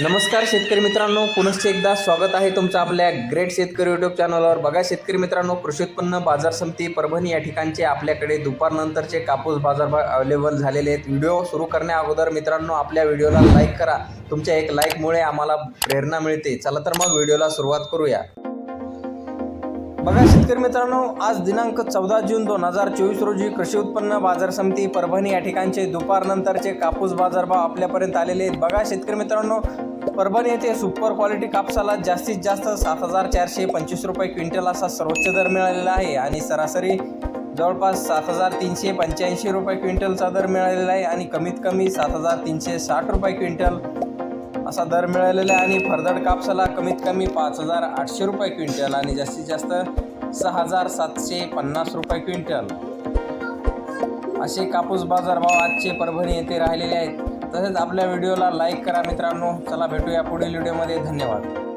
नमस्कार शेतकरी मित्रांनो पुनश्च एकदा स्वागत आहे तुमचं आपल्या ग्रेट शेतकरी यूट्यूब चॅनलवर बघा शेतकरी मित्रांनो कृषी उत्पन्न बाजार समिती परभणी या ठिकाणचे आपल्याकडे दुपारनंतरचे कापूस बाजारभाव अवेलेबल झालेले आहेत. व्हिडिओ सुरू करण्या अगोदर मित्रांनो आपल्या व्हिडिओला लाईक करा. तुमच्या एक लाईकमुळे आम्हाला प्रेरणा मिळते. चला तर मग व्हिडिओला सुरुवात करूया. बघा शेतकरी मित्रांनो आज दिनांक चौदा जून दोन हजार चोवीस रोजी कृषी उत्पन्न बाजार समिती परभणी या ठिकाणचे दुपारनंतरचे कापूस बाजारभाव आपल्यापर्यंत आलेले आहेत. बघा शेतकरी मित्रांनो परभणी येथे सुपर क्वालिटी कापसाला जास्तीत जास्त सात हजार चारशे पंचवीस रुपये क्विंटल असा सर्वोच्च दर मिळालेला आहे आणि सरासरी जवळपास सात हजार तीनशे पंच्याऐंशी रुपये क्विंटलचा दर मिळालेला आहे आणि कमीत कमी सात हजार तीनशे साठ रुपये क्विंटल असा दर मिळालेला आहे आणि फरदड कापसाला कमीत कमी पाच हजार आठशे रुपये क्विंटल आणि जास्तीत जास्त सहा हजार सातशे पन्नास रुपये क्विंटल. असे कापूस बाजारभाव आजचे परभणी येथे राहिलेले आहेत. तसेच आपल्या व्हिडिओला लाईक करा मित्रांनो. चला भेटूया पुढील व्हिडिओमध्ये. धन्यवाद.